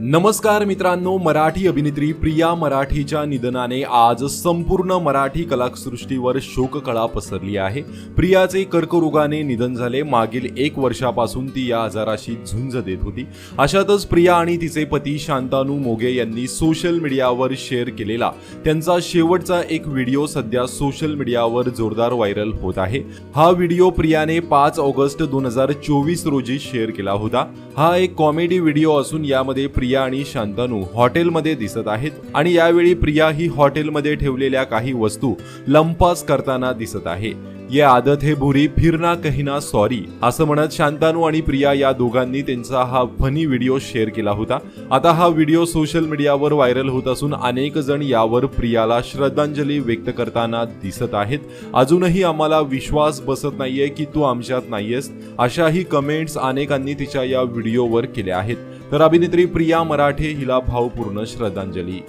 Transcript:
नमस्कार मित्रांनो मराठी अभिनेत्री प्रिया मराठीच्या निधनाने आज संपूर्ण मराठी कलासृष्टीवर शोककळा पसरली आहे. प्रियाचे कर्करोगाने निधन झाले. मागील एक वर्षापासून ती या आजाराशी झुंज देत होती. अशातच प्रिया आणि तिचे पती शांतानू मोगे यांनी सोशल मीडियावर शेअर केलेला त्यांचा शेवटचा एक व्हिडिओ सध्या सोशल मीडियावर जोरदार व्हायरल होत आहे. हा व्हिडिओ प्रियाने पाच ऑगस्ट दोन हजार चोवीस रोजी शेअर केला होता. हा एक कॉमेडी व्हिडिओ असून यामध्ये प्रिया आणि शांतनू हॉटेलमध्ये दिसत आहेत आणि यावेळी प्रिया ही हॉटेलमध्ये ठेवलेल्या काही वस्तू लंपास करताना दिसत आहे. ये आदत हे भुरी फिरना कहिना सॉरी असं म्हणत शांतानू आणि प्रिया या दोघांनी त्यांचा हा फनी व्हिडिओ शेअर केला होता. आता हा व्हिडिओ सोशल मीडियावर व्हायरल होत असून अनेक जण यावर प्रियाला श्रद्धांजली व्यक्त करताना दिसत आहेत. अजूनही आम्हाला विश्वास बसत नाहीये की तू आमच्यात नाहीयेस. अशाही कमेंट्स अनेकांनी तिच्या या व्हिडिओवर केल्या आहेत. तर अभिनेत्री प्रिया मराठे हिला भावपूर्ण श्रद्धांजली.